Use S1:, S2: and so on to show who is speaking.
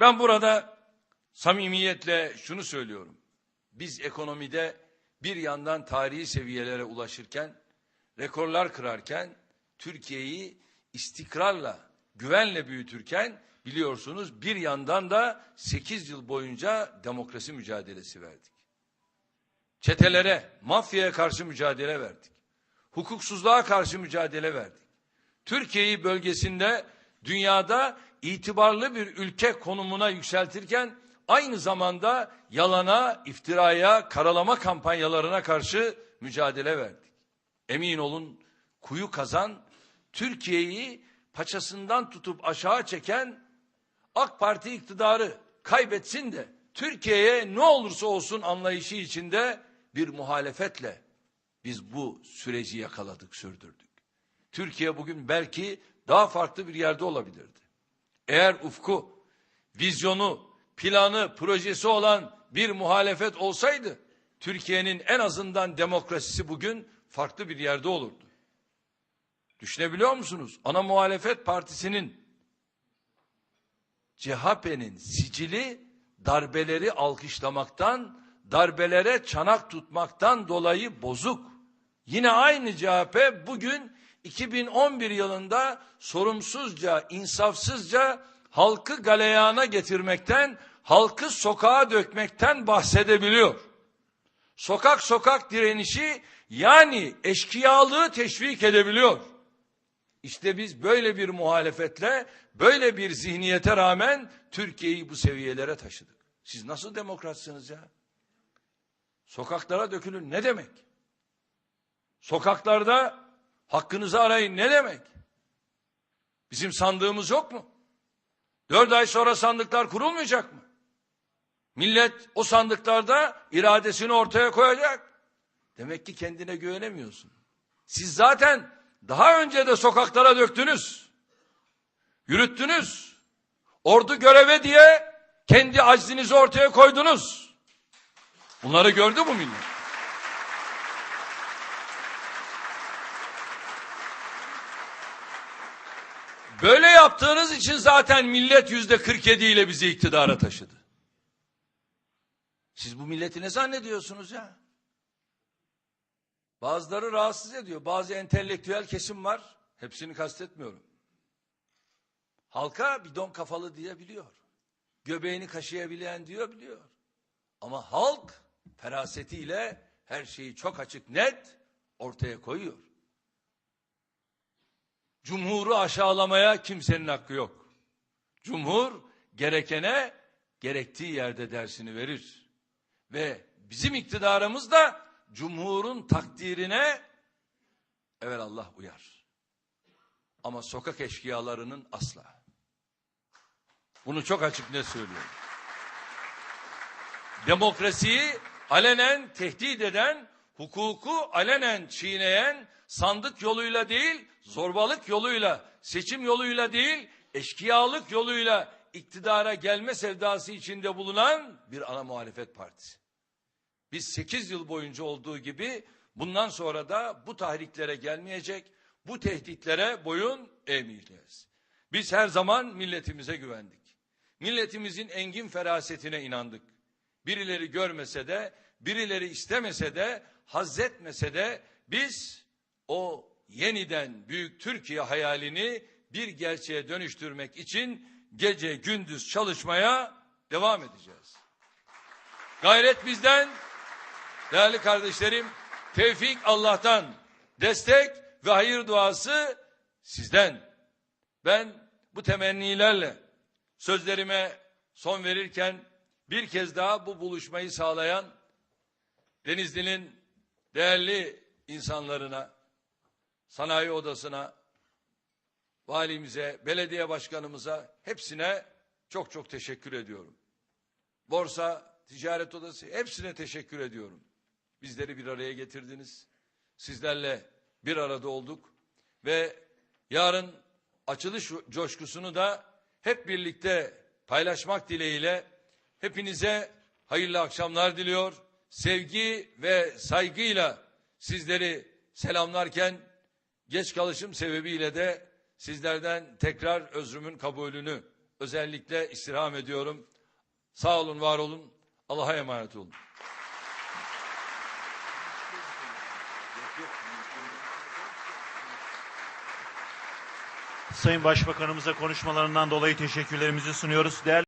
S1: Ben burada samimiyetle şunu söylüyorum. Biz ekonomide bir yandan tarihi seviyelere ulaşırken, rekorlar kırarken, Türkiye'yi istikrarla, güvenle büyütürken biliyorsunuz bir yandan da 8 yıl boyunca demokrasi mücadelesi verdik. Çetelere, mafyaya karşı mücadele verdik. Hukuksuzluğa karşı mücadele verdik. Türkiye'yi bölgesinde dünyada itibarlı bir ülke konumuna yükseltirken aynı zamanda yalana, iftiraya, karalama kampanyalarına karşı mücadele verdik. Emin olun kuyu kazan Türkiye'yi paçasından tutup aşağı çeken AK Parti iktidarı kaybetsin de Türkiye'ye ne olursa olsun anlayışı içinde bir muhalefetle biz bu süreci yakaladık, sürdürdük. Türkiye bugün belki daha farklı bir yerde olabilirdi. Eğer ufku, vizyonu, planı, projesi olan bir muhalefet olsaydı Türkiye'nin en azından demokrasisi bugün farklı bir yerde olurdu. Düşünebiliyor musunuz? Ana muhalefet partisinin CHP'nin sicili darbeleri alkışlamaktan, darbelere çanak tutmaktan dolayı bozuk. Yine aynı CHP bugün 2011 yılında sorumsuzca, insafsızca halkı galeyana getirmekten, halkı sokağa dökmekten bahsedebiliyor. Sokak sokak direnişi yani eşkıyalığı teşvik edebiliyor. İşte biz böyle bir muhalefetle, böyle bir zihniyete rağmen Türkiye'yi bu seviyelere taşıdık. Siz nasıl demokratsınız ya? Sokaklara dökülün ne demek? Sokaklarda hakkınızı arayın ne demek? Bizim sandığımız yok mu? Dört ay sonra sandıklar kurulmayacak mı? Millet o sandıklarda iradesini ortaya koyacak. Demek ki kendine güvenemiyorsun. Siz zaten daha önce de sokaklara döktünüz. Yürüttünüz. Ordu göreve diye kendi aczinizi ortaya koydunuz. Bunları gördü bu millet. Böyle yaptığınız için zaten millet yüzde 47 ile bizi iktidara taşıdı. Siz bu milleti ne zannediyorsunuz ya? Bazıları rahatsız ediyor. Bazı entelektüel kesim var. Hepsini kastetmiyorum. Halka bidon kafalı diyebiliyor. Göbeğini kaşıyabilen diyor biliyor. Ama halk ferasetiyle her şeyi çok açık net ortaya koyuyor. Cumhuru aşağılamaya kimsenin hakkı yok. Cumhur gerekene gerektiği yerde dersini verir. Ve bizim iktidarımız da Cumhur'un takdirine evet Allah uyar. Ama sokak eşkıyalarının asla. Bunu çok açık ne söylüyorum. Demokrasiyi alenen tehdit eden, hukuku alenen çiğneyen, sandık yoluyla değil, zorbalık yoluyla, seçim yoluyla değil, eşkıyalık yoluyla iktidara gelme sevdası içinde bulunan bir ana muhalefet partisi. Biz 8 yıl boyunca olduğu gibi bundan sonra da bu tahriklere gelmeyecek, bu tehditlere boyun eğmeyeceğiz. Biz her zaman milletimize güvendik. Milletimizin engin ferasetine inandık. Birileri görmese de, birileri istemese de, hazzetmese de biz o yeniden büyük Türkiye hayalini bir gerçeğe dönüştürmek için gece gündüz çalışmaya devam edeceğiz. Gayret bizden, değerli kardeşlerim, tevfik Allah'tan, destek ve hayır duası sizden. Ben bu temennilerle sözlerime son verirken bir kez daha bu buluşmayı sağlayan Denizli'nin değerli insanlarına, sanayi odasına, valimize, belediye başkanımıza hepsine çok çok teşekkür ediyorum. Borsa, ticaret odası hepsine teşekkür ediyorum. Bizleri bir araya getirdiniz. Sizlerle bir arada olduk ve yarın açılış coşkusunu da hep birlikte paylaşmak dileğiyle hepinize hayırlı akşamlar diliyor. Sevgi ve saygıyla sizleri selamlarken geç kalışım sebebiyle de sizlerden tekrar özrümün kabulünü özellikle istirham ediyorum. Sağ olun, var olun. Allah'a emanet olun.
S2: Sayın Başbakanımıza konuşmalarından dolayı teşekkürlerimizi sunuyoruz. Değerli